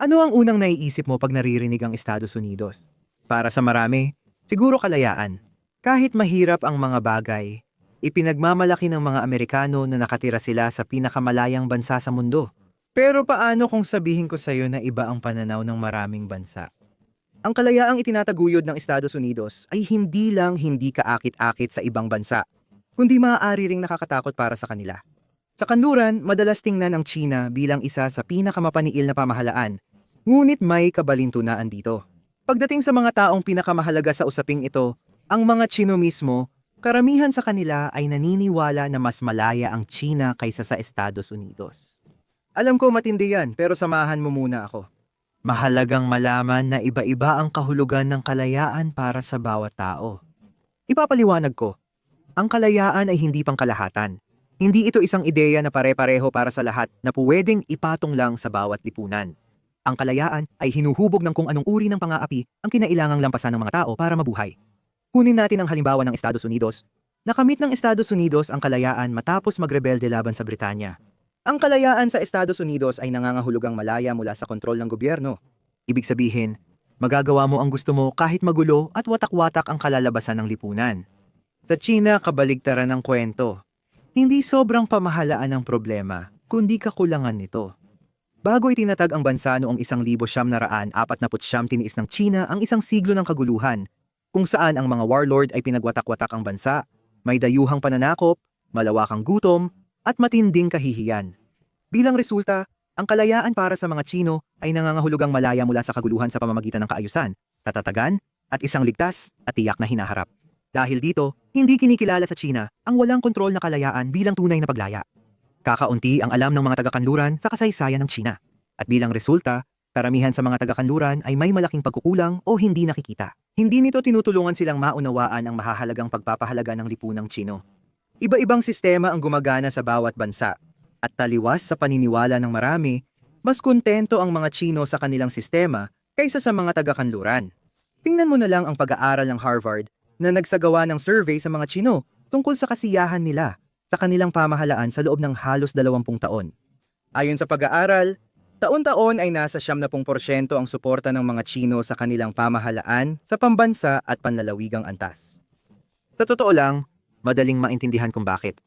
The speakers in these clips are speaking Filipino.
Ano ang unang naiisip mo pag naririnig ang Estados Unidos? Para sa marami, siguro kalayaan. Kahit mahirap ang mga bagay, ipinagmamalaki ng mga Amerikano na nakatira sila sa pinakamalayang bansa sa mundo. Pero paano kung sabihin ko sa iyo na iba ang pananaw ng maraming bansa? Ang kalayaang itinataguyod ng Estados Unidos ay hindi lang hindi kaakit-akit sa ibang bansa, kundi maaari ring nakakatakot para sa kanila. Sa kanluran, madalas tingnan ang China bilang isa sa pinakamapaniil na pamahalaan, ngunit may kabalintunaan dito. Pagdating sa mga taong pinakamahalaga sa usaping ito, ang mga Chino mismo, karamihan sa kanila ay naniniwala na mas malaya ang China kaysa sa Estados Unidos. Alam ko matindi yan, pero samahan mo muna ako. Mahalagang malaman na iba-iba ang kahulugan ng kalayaan para sa bawat tao. Ipapaliwanag ko, ang kalayaan ay hindi pangkalahatan. Hindi ito isang ideya na pare-pareho para sa lahat na pwedeng ipatong lang sa bawat lipunan. Ang kalayaan ay hinuhubog ng kung anong uri ng pangaapi ang kinailangang lampasan ng mga tao para mabuhay. Kunin natin ang halimbawa ng Estados Unidos. Nakamit ng Estados Unidos ang kalayaan matapos magrebelde laban sa Britanya. Ang kalayaan sa Estados Unidos ay nangangahulugang malaya mula sa kontrol ng gobyerno. Ibig sabihin, magagawa mo ang gusto mo kahit magulo at watak-watak ang kalalabasan ng lipunan. Sa China, kabaligtaran ng kwento. Hindi sobrang pamahalaan ang problema, kundi kakulangan nito. Bago itinatag ang bansa noong isang libo siyam na raan, apat na putsyam tiniis ng China ang isang siglo ng kaguluhan, kung saan ang mga warlord ay pinagwatak-watak ang bansa, may dayuhang pananakop, malawakang gutom, at matinding kahihiyan. Bilang resulta, ang kalayaan para sa mga Chino ay nangangahulugang malaya mula sa kaguluhan sa pamamagitan ng kaayusan, katatagan, at isang ligtas at tiyak na hinaharap. Dahil dito, hindi kinikilala sa China ang walang kontrol na kalayaan bilang tunay na paglaya. Kakaunti ang alam ng mga taga-kanluran sa kasaysayan ng China. At bilang resulta, karamihan sa mga taga-kanluran ay may malaking pagkukulang o hindi nakikita. Hindi nito tinutulungan silang maunawaan ang mahahalagang pagpapahalaga ng lipunang Chino. Iba-ibang sistema ang gumagana sa bawat bansa. At taliwas sa paniniwala ng marami, mas kontento ang mga Chino sa kanilang sistema kaysa sa mga taga-kanluran. Tingnan mo na lang ang pag-aaral ng Harvard na nagsagawa ng survey sa mga Chino tungkol sa kasiyahan nila sa kanilang pamahalaan sa loob ng halos 20 taon. Ayon sa pag-aaral, taon-taon ay nasa 70% ang suporta ng mga Chino sa kanilang pamahalaan sa pambansa at panlalawigang antas. Sa totoo lang, madaling maintindihan kung bakit.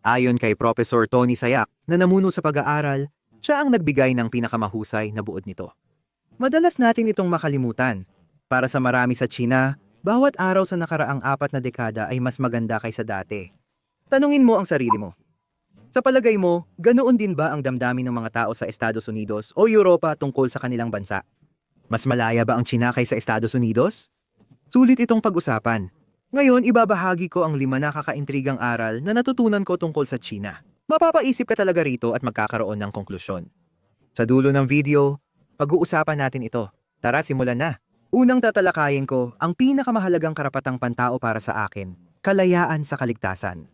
Ayon kay Professor Tony Sayak na namuno sa pag-aaral, siya ang nagbigay ng pinakamahusay na buod nito. Madalas natin itong makalimutan. Para sa marami sa China, bawat araw sa nakaraang apat na dekada ay mas maganda kaysa dati. Tanungin mo ang sarili mo. Sa palagay mo, ganoon din ba ang damdamin ng mga tao sa Estados Unidos o Europa tungkol sa kanilang bansa? Mas malaya ba ang China kaysa Estados Unidos? Sulit itong pag-usapan. Ngayon, ibabahagi ko ang lima nakakaintrigang aral na natutunan ko tungkol sa China. Mapapaisip ka talaga rito at magkakaroon ng konklusyon. Sa dulo ng video, pag-uusapan natin ito. Tara, simulan na. Unang tatalakayin ko ang pinakamahalagang karapatang pantao para sa akin, kalayaan sa kaligtasan.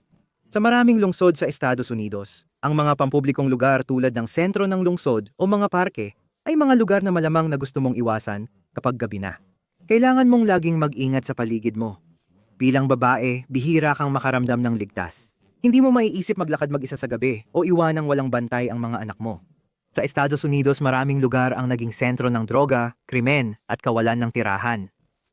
Sa maraming lungsod sa Estados Unidos, ang mga pampublikong lugar tulad ng sentro ng lungsod o mga parke ay mga lugar na malamang na gusto mong iwasan kapag gabi na. Kailangan mong laging mag-ingat sa paligid mo. Bilang babae, bihira kang makaramdam ng ligtas. Hindi mo maiisip maglakad mag-isa sa gabi o iwanang walang bantay ang mga anak mo. Sa Estados Unidos, maraming lugar ang naging sentro ng droga, krimen at kawalan ng tirahan.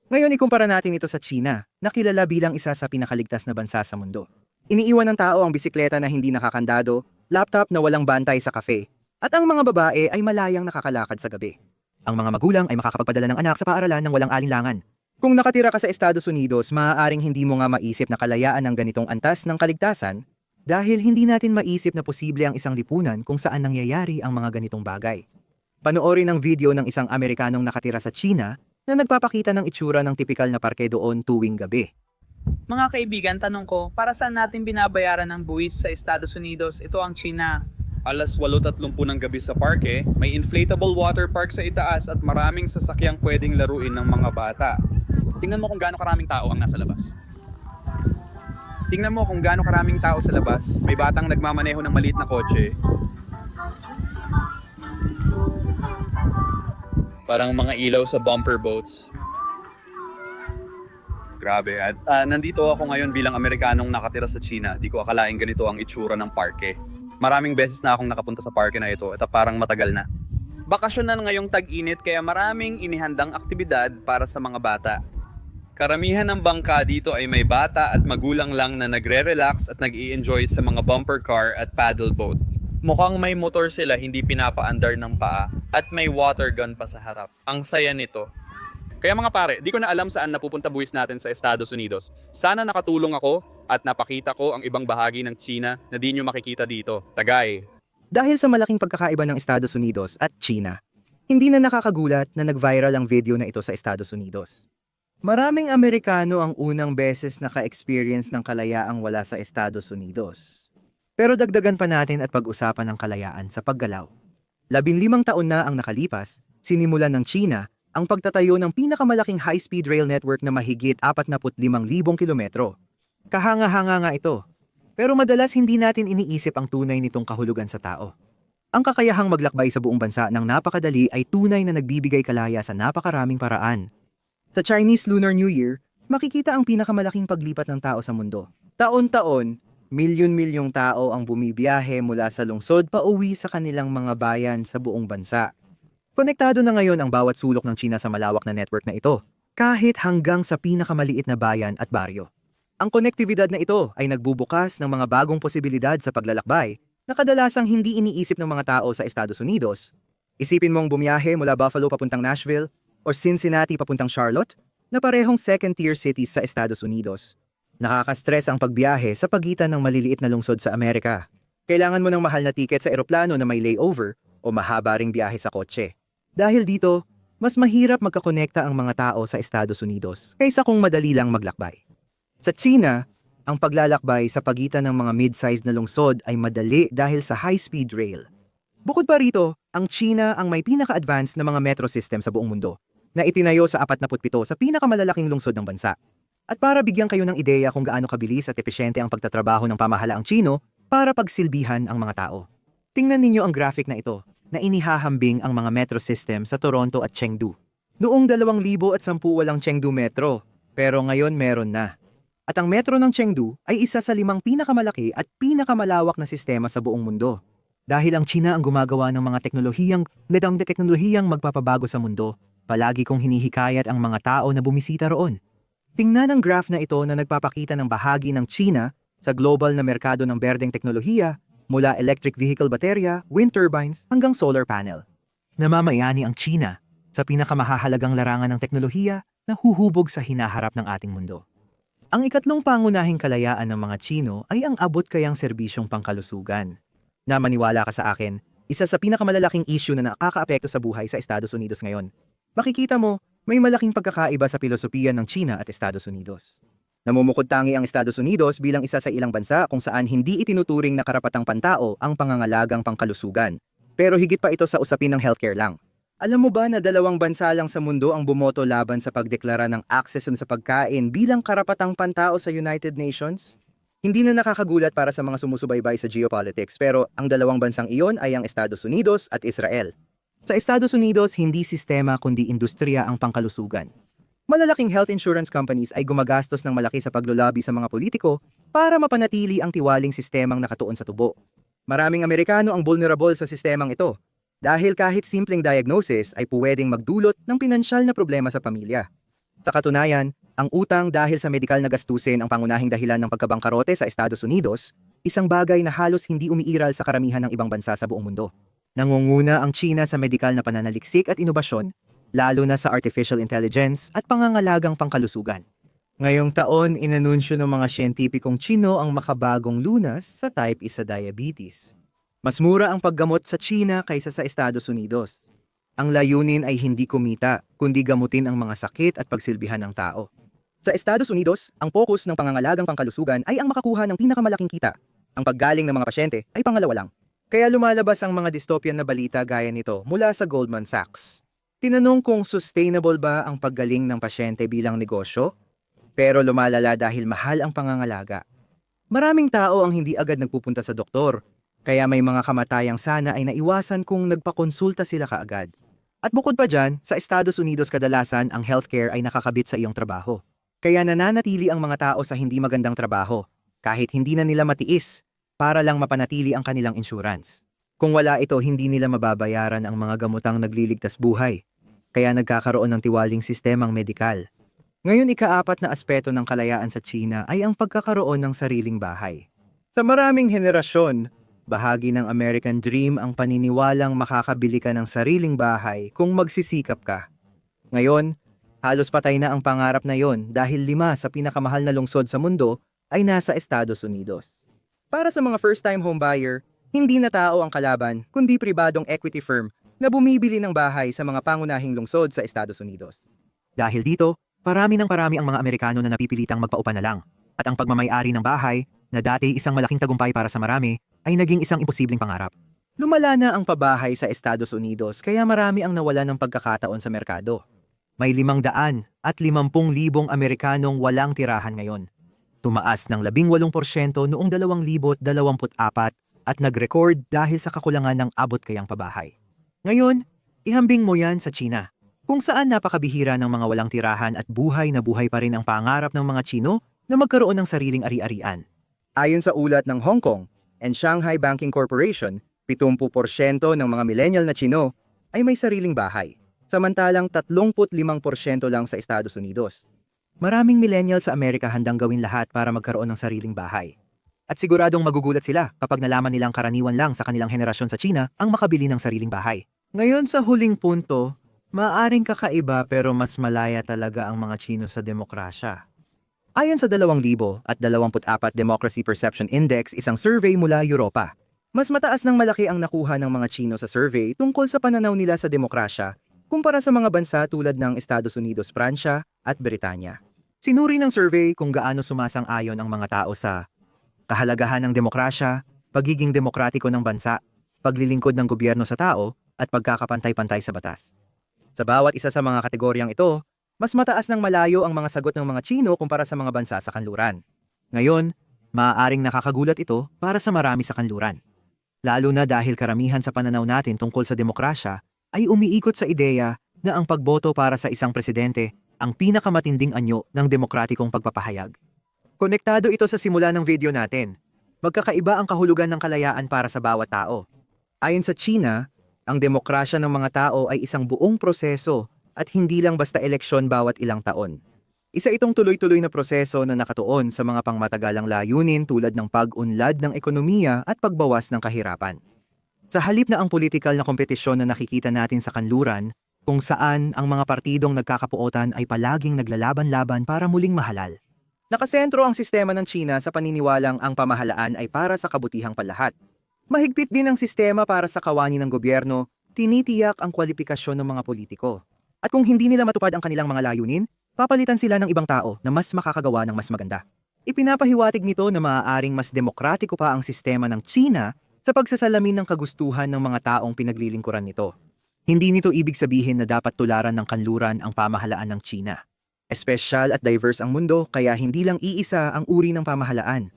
Ngayon ikumpara natin ito sa China, na kilala bilang isa sa pinakaligtas na bansa sa mundo. Iniiwan ng tao ang bisikleta na hindi nakakandado, laptop na walang bantay sa kafe, at ang mga babae ay malayang nakakalakad sa gabi. Ang mga magulang ay makakapagpadala ng anak sa paaralan ng walang alinlangan. Kung nakatira ka sa Estados Unidos, maaaring hindi mo nga maisip na kalayaan ng ganitong antas ng kaligtasan dahil hindi natin maisip na posible ang isang lipunan kung saan nangyayari ang mga ganitong bagay. Panoorin ang video ng isang Amerikanong nakatira sa China na nagpapakita ng itsura ng tipikal na parke doon tuwing gabi. Mga kaibigan, tanong ko, para saan natin binabayaran ng buwis sa Estados Unidos? Ito ang China. Alas 8.30 ng gabi sa parke, may inflatable water park sa itaas at maraming sasakyang pwedeng laruin ng mga bata. Tingnan mo kung gaano karaming tao ang nasa labas. Tingnan mo kung gaano karaming tao sa labas. May batang nagmamaneho ng maliit na kotse. Parang mga ilaw sa bumper boats. Grabe. At ah, nandito ako ngayon bilang Amerikanong nakatira sa China. Di ko akalain ganito ang itsura ng parke. Maraming beses na akong nakapunta sa parke na ito at parang matagal na. Bakasyon na ngayong tag-init kaya maraming inihandang aktibidad para sa mga bata. Karamihan ng bangka dito ay may bata at magulang lang na nagre-relax at nag enjoy sa mga bumper car at paddle boat. Mukhang may motor sila hindi pinapaandar ng paa at may water gun pa sa harap. Ang saya nito. Kaya mga pare, di ko na alam saan napupunta buwis natin sa Estados Unidos. Sana nakatulong ako at napakita ko ang ibang bahagi ng China na di nyo makikita dito. Tagay. Dahil sa malaking pagkakaiba ng Estados Unidos at China, hindi na nakakagulat na nag-viral ang video na ito sa Estados Unidos. Maraming Amerikano ang unang beses naka-experience ng kalayaang wala sa Estados Unidos. Pero dagdagan pa natin at pag-usapan ng kalayaan sa paggalaw. Labinlimang taon na ang nakalipas, sinimulan ng China ang pagtatayo ng pinakamalaking high-speed rail network na mahigit 45,000 kilometro. Kahanga-hanga nga ito, pero madalas hindi natin iniisip ang tunay nitong kahulugan sa tao. Ang kakayahang maglakbay sa buong bansa ng napakadali ay tunay na nagbibigay kalaya sa napakaraming paraan. Sa Chinese Lunar New Year, makikita ang pinakamalaking paglipat ng tao sa mundo. Taon-taon, milyon-milyong tao ang bumibiyahe mula sa lungsod pa uwi sa kanilang mga bayan sa buong bansa. Konektado na ngayon ang bawat sulok ng China sa malawak na network na ito, kahit hanggang sa pinakamaliit na bayan at baryo. Ang konektibidad na ito ay nagbubukas ng mga bagong posibilidad sa paglalakbay na kadalasang hindi iniisip ng mga tao sa Estados Unidos. Isipin mong bumiyahe mula Buffalo papuntang Nashville o Cincinnati papuntang Charlotte na parehong second-tier cities sa Estados Unidos. Nakaka-stress ang pagbiyahe sa pagitan ng maliliit na lungsod sa Amerika. Kailangan mo ng mahal na tiket sa eroplano na may layover o mahaba ring biyahe sa kotse. Dahil dito, mas mahirap magkakonekta ang mga tao sa Estados Unidos kaysa kung madali lang maglakbay. Sa China, ang paglalakbay sa pagitan ng mga mid-sized na lungsod ay madali dahil sa high-speed rail. Bukod pa rito, ang China ang may pinaka-advanced na mga metro system sa buong mundo na itinayo sa 47 sa pinakamalalaking lungsod ng bansa. At para bigyan kayo ng ideya kung gaano kabilis at epesyente ang pagtatrabaho ng pamahalaang Chino para pagsilbihan ang mga tao. Tingnan ninyo ang graphic na ito na inihahambing ang mga metro system sa Toronto at Chengdu. Noong 2010 walang Chengdu Metro, pero ngayon meron na. At ang metro ng Chengdu ay isa sa limang pinakamalaki at pinakamalawak na sistema sa buong mundo. Dahil ang China ang gumagawa ng mga teknolohiyang, medang teknolohiyang magpapabago sa mundo, palagi kong hinihikayat ang mga tao na bumisita roon. Tingnan ang graph na ito na nagpapakita ng bahagi ng China sa global na merkado ng berdeng teknolohiya mula electric vehicle baterya, wind turbines hanggang solar panel. Namamayani ang China sa pinakamahahalagang larangan ng teknolohiya na huhubog sa hinaharap ng ating mundo. Ang ikatlong pangunahing kalayaan ng mga Chino ay ang abot kayang serbisyong pangkalusugan. Na maniwala ka sa akin, isa sa pinakamalalaking issue na nakakaapekto sa buhay sa Estados Unidos ngayon. Makikita mo, may malaking pagkakaiba sa filosofiya ng China at Estados Unidos. Namumukod tangi ang Estados Unidos bilang isa sa ilang bansa kung saan hindi itinuturing na karapatang pantao ang pangangalagang pangkalusugan. Pero higit pa ito sa usapin ng healthcare lang. Alam mo ba na dalawang bansa lang sa mundo ang bumoto laban sa pagdeklara ng access sa pagkain bilang karapatang pantao sa United Nations? Hindi na nakakagulat para sa mga sumusubaybay sa geopolitics pero ang dalawang bansang iyon ay ang Estados Unidos at Israel. Sa Estados Unidos, hindi sistema kundi industriya ang pangkalusugan. Malalaking health insurance companies ay gumagastos ng malaki sa paglulabi sa mga politiko para mapanatili ang tiwaling sistemang nakatuon sa tubo. Maraming Amerikano ang vulnerable sa sistemang ito dahil kahit simpleng diagnosis ay puwedeng magdulot ng pinansyal na problema sa pamilya. Sa katunayan, ang utang dahil sa medikal na gastusin ang pangunahing dahilan ng pagkabangkarote sa Estados Unidos, isang bagay na halos hindi umiiral sa karamihan ng ibang bansa sa buong mundo. Nangunguna ang China sa medikal na pananaliksik at inobasyon, lalo na sa artificial intelligence at pangangalagang pangkalusugan. Ngayong taon, inanunsyo ng mga siyentipikong Chino ang makabagong lunas sa type 1 diabetes. Mas mura ang paggamot sa China kaysa sa Estados Unidos. Ang layunin ay hindi kumita, kundi gamutin ang mga sakit at pagsilbihan ng tao. Sa Estados Unidos, ang focus ng pangangalagang pangkalusugan ay ang makakuha ng pinakamalaking kita. Ang paggaling ng mga pasyente ay pangalawa lang. Kaya lumalabas ang mga dystopian na balita gaya nito mula sa Goldman Sachs. Tinanong kung sustainable ba ang paggaling ng pasyente bilang negosyo, pero lumalala dahil mahal ang pangangalaga. Maraming tao ang hindi agad nagpupunta sa doktor, kaya may mga kamatayang sana ay naiwasan kung nagpakonsulta sila kaagad. At bukod pa dyan, sa Estados Unidos kadalasan ang healthcare ay nakakabit sa iyong trabaho. Kaya nananatili ang mga tao sa hindi magandang trabaho, kahit hindi na nila matiis, para lang mapanatili ang kanilang insurance. Kung wala ito, hindi nila mababayaran ang mga gamotang nagliligtas buhay. Kaya nagkakaroon ng tiwaling sistemang medikal. Ngayon, ikaapat na aspeto ng kalayaan sa China ay ang pagkakaroon ng sariling bahay. Sa maraming henerasyon, bahagi ng American Dream ang paniniwalang makakabili ka ng sariling bahay kung magsisikap ka. Ngayon, halos patay na ang pangarap na yon dahil lima sa pinakamahal na lungsod sa mundo ay nasa Estados Unidos. Para sa mga first-time homebuyer, hindi na tao ang kalaban kundi pribadong equity firm na bumibili ng bahay sa mga pangunahing lungsod sa Estados Unidos. Dahil dito, parami ng parami ang mga Amerikano na napipilitang magpaupa na lang at ang pagmamayari ng bahay na dati isang malaking tagumpay para sa marami ay naging isang imposibleng pangarap. Lumala na ang pabahay sa Estados Unidos kaya marami ang nawala ng pagkakataon sa merkado. May limang daan at limampung libong Amerikanong walang tirahan ngayon. Tumaas ng 18% noong 2024 at nag-record dahil sa kakulangan ng abot kayang pabahay. Ngayon, ihambing mo yan sa China, kung saan napakabihira ng mga walang tirahan at buhay na buhay pa rin ang pangarap ng mga Chino na magkaroon ng sariling ari-arian. Ayon sa ulat ng Hong Kong and Shanghai Banking Corporation, 70% ng mga millennial na Chino ay may sariling bahay, samantalang 35% lang sa Estados Unidos. Maraming millennial sa Amerika handang gawin lahat para magkaroon ng sariling bahay. At siguradong magugulat sila kapag nalaman nilang karaniwan lang sa kanilang henerasyon sa China ang makabili ng sariling bahay. Ngayon sa huling punto, maaring kakaiba pero mas malaya talaga ang mga Chino sa demokrasya. Ayon sa 2024 Democracy Perception Index, isang survey mula Europa, mas mataas ng malaki ang nakuha ng mga Chino sa survey tungkol sa pananaw nila sa demokrasya kumpara sa mga bansa tulad ng Estados Unidos, Pransya at Britanya. Sinuri ng survey kung gaano sumasang-ayon ang mga tao sa kahalagahan ng demokrasya, pagiging demokratiko ng bansa, paglilingkod ng gobyerno sa tao, at pagkakapantay-pantay sa batas. Sa bawat isa sa mga kategoryang ito, mas mataas ng malayo ang mga sagot ng mga Chino kumpara sa mga bansa sa kanluran. Ngayon, maaaring nakakagulat ito para sa marami sa kanluran. Lalo na dahil karamihan sa pananaw natin tungkol sa demokrasya ay umiikot sa ideya na ang pagboto para sa isang presidente ang pinakamatinding anyo ng demokratikong pagpapahayag. Konektado ito sa simula ng video natin. Magkakaiba ang kahulugan ng kalayaan para sa bawat tao. Ayon sa China, ang demokrasya ng mga tao ay isang buong proseso at hindi lang basta eleksyon bawat ilang taon. Isa itong tuloy-tuloy na proseso na nakatuon sa mga pangmatagalang layunin tulad ng pag-unlad ng ekonomiya at pagbawas ng kahirapan. Sa halip na ang politikal na kompetisyon na nakikita natin sa kanluran, kung saan ang mga partidong nagkakapuotan ay palaging naglalaban-laban para muling mahalal. Nakasentro ang sistema ng China sa paniniwalang ang pamahalaan ay para sa kabutihang palahat. Mahigpit din ang sistema para sa kawani ng gobyerno, tinitiyak ang kwalifikasyon ng mga politiko. At kung hindi nila matupad ang kanilang mga layunin, papalitan sila ng ibang tao na mas makakagawa ng mas maganda. Ipinapahiwatig nito na maaaring mas demokratiko pa ang sistema ng China sa pagsasalamin ng kagustuhan ng mga taong pinaglilingkuran nito. Hindi nito ibig sabihin na dapat tularan ng kanluran ang pamahalaan ng China. Espesyal at diverse ang mundo kaya hindi lang iisa ang uri ng pamahalaan.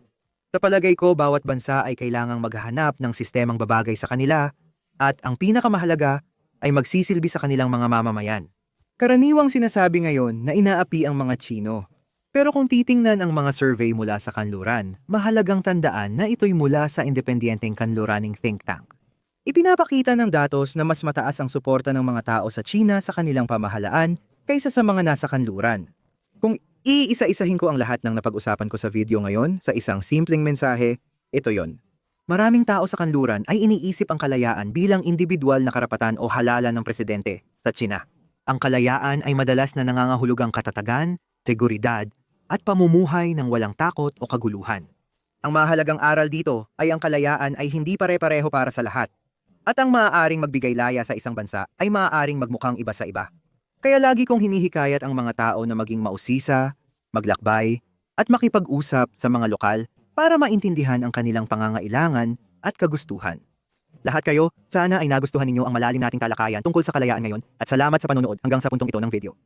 Sa palagay ko, bawat bansa ay kailangang maghahanap ng sistemang babagay sa kanila at ang pinakamahalaga ay magsisilbi sa kanilang mga mamamayan. Karaniwang sinasabi ngayon na inaapi ang mga Chino. Pero kung titingnan ang mga survey mula sa kanluran, mahalagang tandaan na ito'y mula sa independenteng kanluraning think tank. Ipinapakita ng datos na mas mataas ang suporta ng mga tao sa China sa kanilang pamahalaan kaysa sa mga nasa kanluran. Kung iisa-isahin ko ang lahat ng napag-usapan ko sa video ngayon sa isang simpleng mensahe, ito yon. Maraming tao sa kanluran ay iniisip ang kalayaan bilang individual na karapatan o halalan ng presidente sa China. Ang kalayaan ay madalas na nangangahulugang katatagan, seguridad, at pamumuhay ng walang takot o kaguluhan. Ang mahalagang aral dito ay ang kalayaan ay hindi pare-pareho para sa lahat. At ang maaaring magbigay laya sa isang bansa ay maaaring magmukhang iba sa iba. Kaya lagi kong hinihikayat ang mga tao na maging mausisa, maglakbay, at makipag-usap sa mga lokal para maintindihan ang kanilang pangangailangan at kagustuhan. Lahat kayo, sana ay nagustuhan ninyo ang malalim nating talakayan tungkol sa kalayaan ngayon at salamat sa panonood hanggang sa puntong ito ng video.